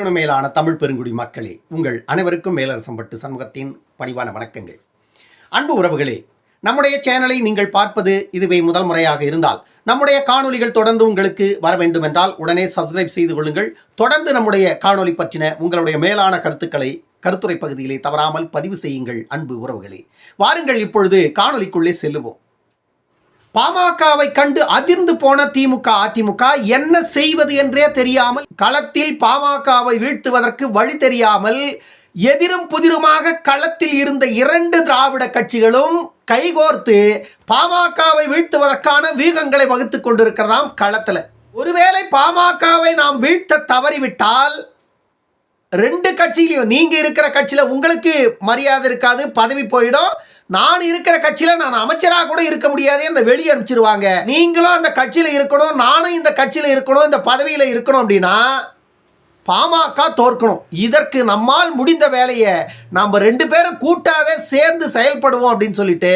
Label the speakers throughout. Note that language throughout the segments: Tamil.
Speaker 1: மில்லியன் மேலான தமிழ் பெருங்குடி மக்களே உங்கள் அனைவருக்கும் மேலரசம்பட்டு சமூகத்தின் பணிவான வணக்கங்கள். அன்பு உறவுகளே நம்முடைய சேனலை நீங்கள் பார்ப்பது இதுவே முதல் முறையாக இருந்தால் நம்முடைய காணொலிகள் தொடர்ந்து உங்களுக்கு வர வேண்டும் என்றால் உடனே சப்ஸ்கிரைப் செய்து கொள்ளுங்கள். தொடர்ந்து நம்முடைய காணொலி பற்றின உங்களுடைய மேலான கருத்துக்களை கருத்துரை பகுதியிலே தவறாமல் பதிவு செய்யுங்கள் அன்பு உறவுகளே. வாருங்கள் இப்பொழுது காணொலிக்குள்ளே செல்லுவோம். பாமகவை கண்டு அதிர்ந்து போன திமுக அதிமுக என்ன செய்வது என்றே தெரியாமல் களத்தில் பாமகவை வீழ்த்துவதற்கு வழி தெரியாமல் எதிரும் புதிருமாக களத்தில் இருந்த இரண்டு திராவிட கட்சிகளும் கைகோர்த்து பாமகவை வீழ்த்துவதற்கான வீகங்களை வகுத்துக் கொண்டிருக்கிறதாம் களத்தில். ஒருவேளை பாமகவை நாம் வீழ்த்த தவறிவிட்டால் ரெண்டு கட்சியிலையும் நீங்க இருக்கிற கட்சியில உங்களுக்கு மரியாதை இருக்காது பதவி போயிடும். நான் இருக்கிற கட்சியில நான் அமைச்சராக கூட இருக்க முடியாது அந்த வெளியே அனுப்பிச்சிருவாங்க. நீங்களும் அந்த கட்சியில இருக்கணும் நானும் இந்த கட்சியில இருக்கணும் இந்த பதவியில இருக்கணும் அப்படின்னா பாமக தோற்கணும். இதற்கு நம்மால் முடிந்த வேலையை நம்ம ரெண்டு பேரும் கூட்டாவே சேர்ந்து செயல்படுவோம் அப்படின்னு சொல்லிட்டு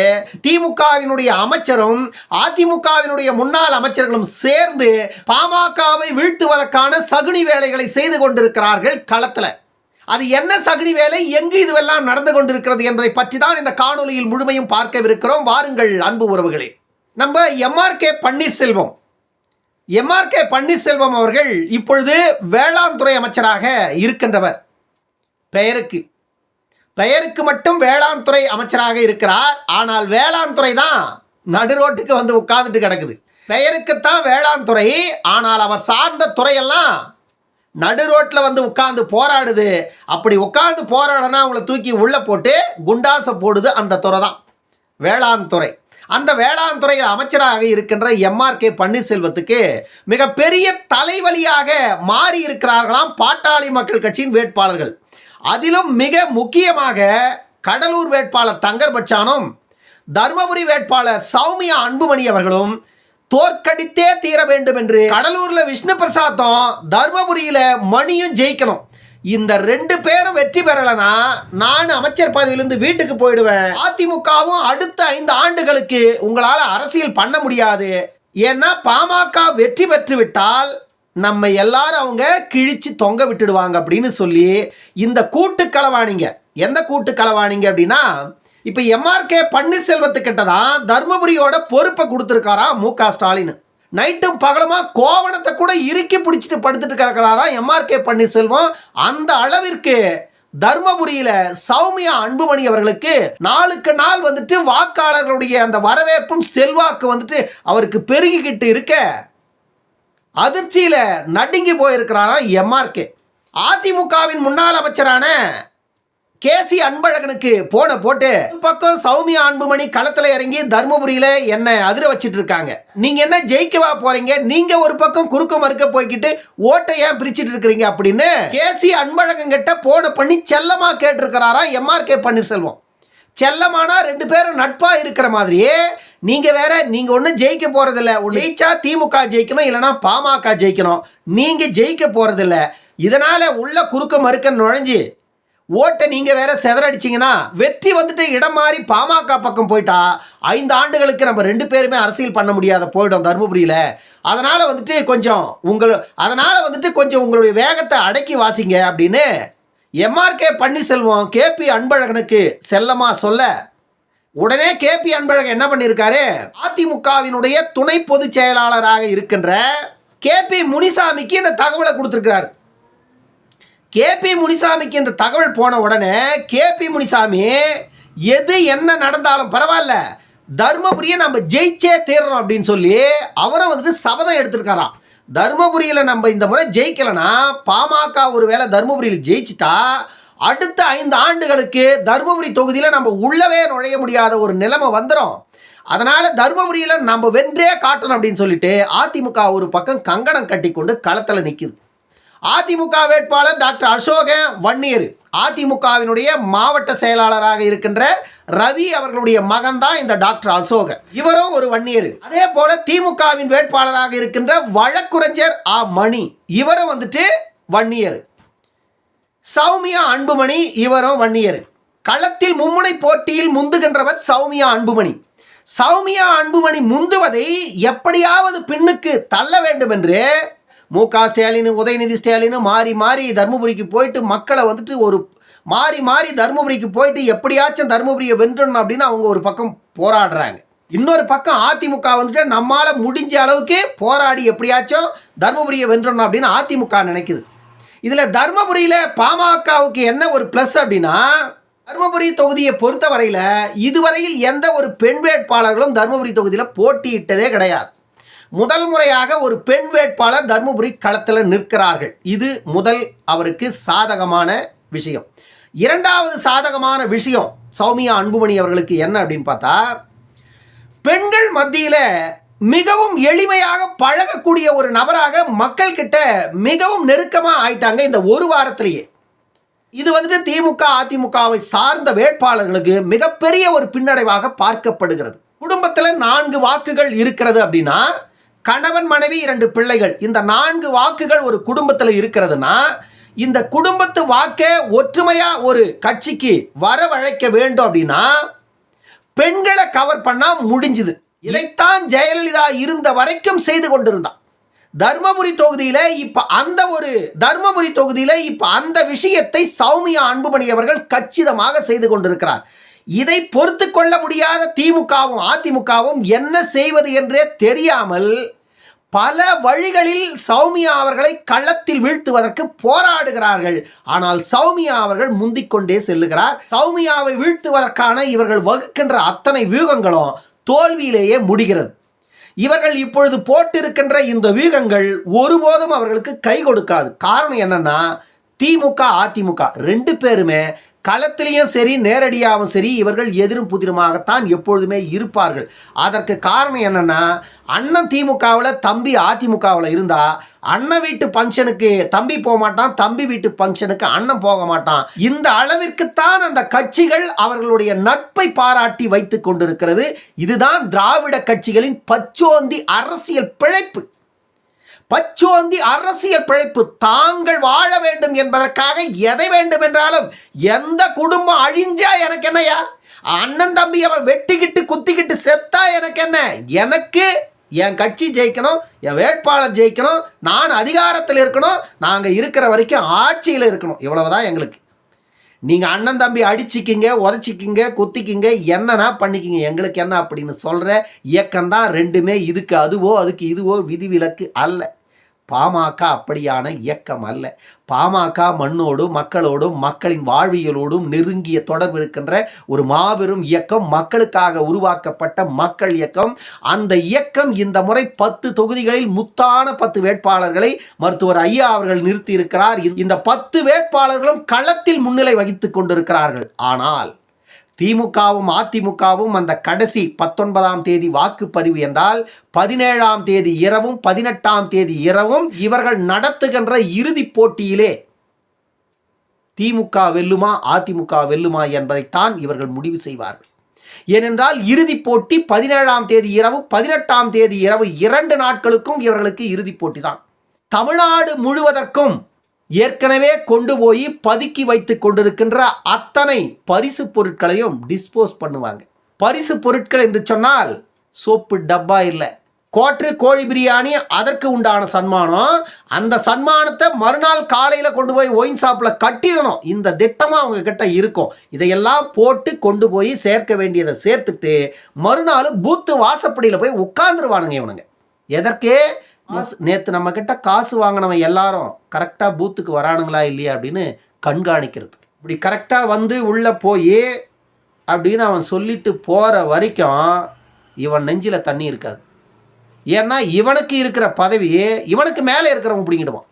Speaker 1: திமுகவினுடைய அமைச்சரும் அதிமுகவினுடைய முன்னாள் அமைச்சர்களும் சேர்ந்து பாமகவை வீழ்த்துவதற்கான சகுனி வேலைகளை செய்து கொண்டிருக்கிறார்கள் களத்தில். அது என்ன சகுனி வேலை? எங்கு இதுவெல்லாம் நடந்து கொண்டிருக்கிறது என்பதை பற்றி தான் இந்த காணொலியில் முழுமையும் பார்க்கவிருக்கிறோம். வாருங்கள் அன்பு உறவுகளே. நம்ம எம்ஆர்கே பன்னீர்செல்வம். எம்ஆர்கே பன்னீர்செல்வம் அவர்கள் இப்பொழுது வேளாண் துறை அமைச்சராக இருக்கின்றவர். பெயருக்கு. பெயருக்கு மட்டும் வேளாண் துறை அமைச்சராக இருக்கிறார். ஆனால் வேளாண் துறை தான் நடுரோட்டுக்கு வந்து உட்கார்ந்துட்டு கிடக்குது. பெயருக்குத்தான் வேளாண் துறை. ஆனால் அவர் சார்ந்த துறையெல்லாம் நடு ரோட்டில் வந்து உட்காந்து போராடுது. அப்படி உட்காந்து போராடனா அவங்கள தூக்கி உள்ளே போட்டு குண்டாசை போடுது அந்த துறை தான். வேளாண் துறை. அந்த வேளாண் துறை அமைச்சராக இருக்கின்ற எம்ஆர்கே பன்னீர்செல்வத்துக்கு மிகப்பெரிய தலைவலியாக மாறி இருக்கிறார்களாம் பாட்டாளி மக்கள் கட்சியின் வேட்பாளர்கள். அதிலும் மிக முக்கியமாக கடலூர் வேட்பாளர் தங்கர் பச்சானும் தருமபுரி வேட்பாளர் சௌமியா அன்புமணி அவர்களும் தோற்கடித்தே தீர வேண்டும் என்று கடலூர்ல விஷ்ணு பிரசாத்தும் தர்மபுரியில மணியும் ஜெயிக்கணும். இந்த ரெண்டு பேரும் வெற்றி பெறலனா நான் அமைச்சர் பதவியிலிருந்து வீட்டுக்கு போயிடுவேன். அதிமுகவும் அடுத்த ஐந்து ஆண்டுகளுக்கு உங்களால அரசியல் பண்ண முடியாது. ஏன்னா பாமக வெற்றி பெற்று விட்டால் நம்ம எல்லாரும் அவங்க கிழிச்சு தொங்க விட்டுடுவாங்க அப்படின்னு சொல்லி இந்த கூட்டு களவாணிங்க. எந்த கூட்டு களவாணிங்க அப்படின்னா இப்போ எம்ஆர்கே பன்னீர்செல்வத்துக்கிட்ட தான் தர்மபுரியோட பொறுப்பை கொடுத்துருக்காரா மு க ஸ்டாலின். நைட்டும் பகலமா கோவணத்தை கூட இறுக்கி பிடிச்சிட்டு படுத்துட்டு கிடக்கிறாரா எம்ஆர்கே பன்னீர்செல்வம்? அந்த அளவிற்கு தர்மபுரியில சௌமியா அன்புமணி அவர்களுக்கு நாளுக்கு நாள் வந்துட்டு வாக்காளர்களுடைய அந்த வரவேற்பும் செல்வாக்கு வந்துட்டு அவருக்கு பெருகிக்கிட்டு இருக்க அதிர்ச்சியில நடுங்கி போயிருக்கிறாரா எம்ஆர்கே அதிமுகவின் முன்னாள் அமைச்சரான கேசி அன்பழகனுக்கு போன போட்டு ஒரு பக்கம் சௌமியா அன்புமணி களத்துல இறங்கி தர்மபுரியில என்ன அதிர வச்சிட்டு இருக்காங்க நீங்க என்ன ஜெயிக்கவா போறீங்க? நீங்க ஒரு பக்கம் குறுக்க மறுக்க போய்கிட்டு ஓட்டை ஏன் பிரிச்சுட்டு இருக்கிறீங்க அப்படின்னு கேசி அன்பழகன் கிட்ட போன பண்ணி செல்லமா கேட்டிருக்கிறாரா எம்ஆர்கே பன்னீர்செல்வம். செல்லமானா ரெண்டு பேரும் நட்பா இருக்கிற மாதிரியே நீங்க வேற நீங்க ஒன்றும் ஜெயிக்க போறதில்ல. ஜெயிச்சா திமுக ஜெயிக்கணும் இல்லைன்னா பாமக ஜெயிக்கணும். நீங்க ஜெயிக்க போறதில்ல. இதனால உள்ள குறுக்க மறுக்க நுழைஞ்சு ஓட்டை நீங்கள் வேற செதறடிச்சிங்கன்னா வெற்றி வந்துட்டு இடம் மாறி பாமக பக்கம் போயிட்டா ஐந்து ஆண்டுகளுக்கு நம்ம ரெண்டு பேருமே அரசியல் பண்ண முடியாத போயிடும் தருமபுரியில். அதனால் வந்துட்டு கொஞ்சம் உங்கள் அதனால் வந்துட்டு கொஞ்சம் உங்களுடைய வேகத்தை அடக்கி வாசிங்க அப்படின்னு எம்ஆர்கே பன்னீர்செல்வம் கேபி அன்பழகனுக்கு செல்லமா சொல்ல உடனே கேபி அன்பழகன் என்ன பண்ணியிருக்காரு அதிமுகவினுடைய துணை பொதுச் செயலாளராக இருக்கின்ற கேபி முனிசாமிக்கு இந்த தகவலை கொடுத்துருக்கிறார். கேபி முனிசாமிக்கு இந்த தகவல் போன உடனே கேபி முனிசாமி எது என்ன நடந்தாலும் பரவாயில்ல தர்மபுரியை நம்ம ஜெயிச்சே தீர்றோம் அப்படின்னு சொல்லி அவரை வந்துட்டு சபதம் எடுத்திருக்காராம். தர்மபுரியில் நம்ம இந்த முறை ஜெயிக்கலைன்னா பாமக ஒரு வேளை தர்மபுரியில் ஜெயிச்சிட்டா அடுத்த ஐந்து ஆண்டுகளுக்கு தர்மபுரி தொகுதியில் நம்ம உள்ளவே நுழைய முடியாத ஒரு நிலைமை வந்துடும் அதனால் தர்மபுரியில் நம்ம வென்றே காட்டணும் அப்படின்னு சொல்லிட்டு அதிமுக ஒரு பக்கம் கங்கணம் கட்டி கொண்டு களத்தில் நிற்கிது அதிமுக வேட்பாளர் டாக்டர் அசோகன் வன்னியர். அதிமுகவினுடைய மாவட்ட செயலாளராக இருக்கின்ற ரவி அவர்களுடைய மகன் தான் இந்த டாக்டர் அசோகன். இவரும் ஒரு வன்னியர். அதே போல திமுகவின் வேட்பாளராக இருக்கின்ற வழக்குரைஞர் ஆ. மணி. இவரும் வந்துட்டு வன்னியர். சௌமியா அன்புமணி இவரும் வன்னியர். களத்தில் மும்முனை போட்டியில் முந்துகின்றவர் சௌமியா அன்புமணி. சௌமியா அன்புமணி முந்துவதை எப்படியாவது பின்னுக்கு தள்ள வேண்டும் என்று மு க ஸ்டாலின் உதயநிதி ஸ்டாலின் மாறி மாறி தருமபுரிக்கு போயிட்டு மக்களை வந்துட்டு ஒரு மாறி மாறி தருமபுரிக்கு போயிட்டு எப்படியாச்சும் தருமபுரியை வென்றணும் அப்படின்னு அவங்க ஒரு பக்கம் போராடுறாங்க. இன்னொரு பக்கம் அதிமுக வந்துட்டு நம்மளால் முடிஞ்ச அளவுக்கு போராடி எப்படியாச்சும் தருமபுரியை வென்றணும் அப்படின்னு அதிமுக நினைக்குது. இதில் தருமபுரியில் பாமகவுக்கு என்ன ஒரு ப்ளஸ் அப்படின்னா தருமபுரி தொகுதியை பொறுத்தவரையில் இதுவரையில் எந்த ஒரு பெண் வேட்பாளர்களும் தருமபுரி தொகுதியில் போட்டியிட்டதே கிடையாது. முதல் முறையாக ஒரு பெண் வேட்பாளர் தருமபுரி களத்தில் நிற்கிறார்கள். இது முதல் அவருக்கு சாதகமான விஷயம். இரண்டாவது சாதகமான விஷயம் சௌமியா அன்புமணி அவர்களுக்கு என்ன அப்படின்னு பார்த்தா பெண்கள் மத்தியில் மிகவும் எளிமையாக பழகக்கூடிய ஒரு நபராக மக்கள் கிட்ட மிகவும் நெருக்கமாக ஆயிட்டாங்க இந்த ஒரு வாரத்திலேயே. இது வந்துட்டு திமுக அதிமுகவை சார்ந்த வேட்பாளர்களுக்கு மிகப்பெரிய ஒரு பின்னடைவாக பார்க்கப்படுகிறது. குடும்பத்தில் நான்கு வாக்குகள் இருக்கிறது அப்படின்னா கணவன் மனைவி இரண்டு பிள்ளைகள். இந்த நான்கு வாக்குகள் ஒரு குடும்பத்தில் இருக்கிறதுனா இந்த குடும்பத்து வாக்கே ஒற்றுமையா ஒரு கட்சிக்கு வரவழைக்க வேண்டும் அப்படின்னா பெண்களை கவர் பண்ணா முடிஞ்சுது. இதைத்தான் ஜெயலலிதா இருந்த வரைக்கும் செய்து கொண்டிருந்தான். தர்மபுரி தொகுதியில இப்ப அந்த ஒரு தர்மபுரி தொகுதியில இப்ப அந்த விஷயத்தை சௌமியா அன்புமணி அவர்கள் கச்சிதமாக செய்து கொண்டிருக்கிறார். இதை பொறுத்து கொள்ள முடியாத திமுகவும் அதிமுகவும் என்ன செய்வது என்றே தெரியாமல் பல வழிகளில் சௌமியா அவர்களை களத்தில் வீழ்த்துவதற்கு போராடுகிறார்கள். ஆனால் சௌமியா அவர்கள் முந்திக்கொண்டே செல்லுகிறார். சௌமியாவை வீழ்த்துவதற்கான இவர்கள் வகுக்கின்ற அத்தனை வியூகங்களும் தோல்வியிலேயே முடிகிறது. இவர்கள் இப்பொழுது போட்டிருக்கின்ற இந்த வியூகங்கள் ஒருபோதும் அவர்களுக்கு கை கொடுக்காது. காரணம் என்னன்னா திமுக அதிமுக ரெண்டு பேருமே களத்திலையும் சரி நேரடியாகவும் சரி இவர்கள் எதிரும் புதிருமாகத்தான் எப்பொழுதுமே இருப்பார்கள். அதற்கு காரணம் என்னென்னா அண்ணன் திமுகவில் தம்பி அதிமுகவில் இருந்தால் அண்ணன் வீட்டு ஃபங்க்ஷனுக்கு தம்பி போக மாட்டான் தம்பி வீட்டு ஃபங்க்ஷனுக்கு அண்ணன் போக மாட்டான். இந்த அளவிற்குத்தான் அந்த கட்சிகள் அவர்களுடைய நட்பை பாராட்டி வைத்து கொண்டிருக்கிறது. இதுதான் திராவிட கட்சிகளின் பச்சோந்தி அரசியல் பிழைப்பு. பச்சோந்தி அரசியல் பிழைப்பு தாங்கள் வாழ வேண்டும் என்பதற்காக எதை வேண்டும் என்றாலும் எந்த குடும்பம் அழிஞ்சா எனக்கு என்னையா அண்ணன் தம்பி அவன் வெட்டிக்கிட்டு குத்திக்கிட்டு செத்தா எனக்கு என்ன? எனக்கு என் கட்சி ஜெயிக்கணும் என் வேட்பாளர் ஜெயிக்கணும் நான் அதிகாரத்தில் இருக்கணும் நாங்கள் இருக்கிற வரைக்கும் ஆட்சியில் இருக்கணும். இவ்வளவுதான் எங்களுக்கு. நீங்கள் அண்ணன் தம்பி அடிச்சிக்கிங்க உதச்சிக்கிங்க குத்திக்கிங்க என்னன்னா பண்ணிக்கிங்க. எங்களுக்கு என்ன அப்படின்னு சொல்கிற இயக்கம் தான் ரெண்டுமே இதுக்கு அதுவோ அதுக்கு இதுவோ விதிவிலக்கு அல்ல. பாமக அப்படியான இயக்கம் அல்ல. பாமக மண்ணோடும் மக்களோடும் மக்களின் வாழ்வியலோடும் நெருங்கிய தொடர்பு இருக்கின்ற ஒரு மாபெரும் இயக்கம் மக்களுக்காக உருவாக்கப்பட்ட மக்கள் இயக்கம். அந்த இயக்கம் இந்த முறை பத்து தொகுதிகளில் முத்தான பத்து வேட்பாளர்களை மருத்துவர் ஐயா அவர்கள் நிறுத்தி இருக்கிறார் இந்த பத்து வேட்பாளர்களும் களத்தில் முன்னிலை வகித்துக் கொண்டிருக்கிறார்கள். ஆனால் திமுகவும் அதிமுகவும் அந்த கடைசி பத்தொன்பதாம் தேதி வாக்குப்பதிவு என்றால் பதினேழாம் தேதி இரவும் பதினெட்டாம் தேதி இரவும் இவர்கள் நடத்துகின்ற இறுதிப் போட்டியிலே திமுக வெல்லுமா அதிமுக வெல்லுமா என்பதைத்தான் இவர்கள் முடிவு செய்வார்கள். ஏனென்றால் இறுதிப் போட்டி பதினேழாம் தேதி இரவு பதினெட்டாம் தேதி இரவு இரண்டு நாட்களுக்கும் இவர்களுக்கு இறுதிப் போட்டி தான் தமிழ்நாடு முழுவதற்கும் ஏற்கனவே கொண்டு போய் பதுக்கி வைத்து கொண்டிருக்கின்ற அத்தனை பரிசு பொருட்களையும் டிஸ்போஸ் பண்ணுவாங்க. பரிசு பொருட்கள் என்று சொன்னால் சோப்பு டப்பா இல்லை. கோற்று கோழி பிரியாணி அதற்கு உண்டான சன்மானம். அந்த சன்மானத்தை மறுநாள் காலையில் கொண்டு போய் ஒயின் ஷாப்பில் கட்டிடணும். இந்த திட்டமாக அவங்க கிட்ட இருக்கும். இதையெல்லாம் போட்டு கொண்டு போய் சேர்க்க வேண்டியதை சேர்த்துட்டு மறுநாள் பூத்து வாசப்படியில் போய் உட்காந்துருவானுங்க இவனுங்க. எதற்கே? நேற்று நம்ம கிட்ட காசு வாங்கினவன் எல்லாரும் கரெக்டாக பூத்துக்கு வரானுங்களா இல்லையா அப்படின்னு கண்காணிக்கிறது. இப்படி கரெக்டாக வந்து உள்ளே போய் அப்படின்னு அவன் சொல்லிட்டு போகிற வரைக்கும் இவன் நெஞ்சில் தண்ணி இருக்காது. ஏன்னா இவனுக்கு இருக்கிற பதவியே இவனுக்கு மேலே இருக்கிறவன் பிடிங்கிடுவான்.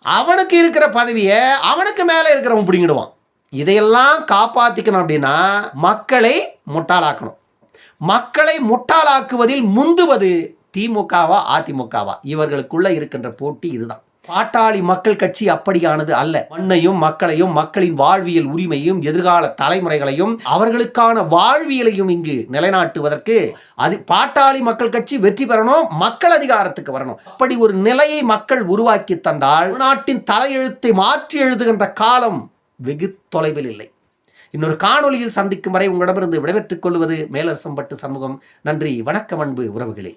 Speaker 1: அவனுக்கு இருக்கிற பதவியை அவனுக்கு மேலே இருக்கிறவன் பிடிங்கிடுவான். இதையெல்லாம் காப்பாற்றிக்கணும் அப்படின்னா மக்களை முட்டாளாக்கணும். மக்களை முட்டாளாக்குவதில் முந்துவது திமுகவா அதிமுகவா? இவர்களுக்குள்ள இருக்கின்ற போட்டி இதுதான். பாட்டாளி மக்கள் கட்சி அப்படியானது அல்ல. மண்ணையும் மக்களையும் மக்களின் வாழ்வியல் உரிமையும் எதிர்கால தலைமுறைகளையும் அவர்களுக்கான வாழ்வியலையும் இங்கு நிலைநாட்டுவதற்கு அது பாட்டாளி மக்கள் கட்சி வெற்றி பெறணும் மக்கள் அதிகாரத்துக்கு வரணும். அப்படி ஒரு நிலையை மக்கள் உருவாக்கி தந்தால் நாட்டின் தலையெழுத்தை மாற்றி எழுதுகின்ற காலம் வெகு தொலைவில் இல்லை. இன்னொரு காணொலியில் சந்திக்கும் வரை உங்களிடமிருந்து விடைபெற்றுக் கொள்வது மேலரசம்பட்டு சமூகம் நன்றி வணக்கம் அன்பு உறவுகளே.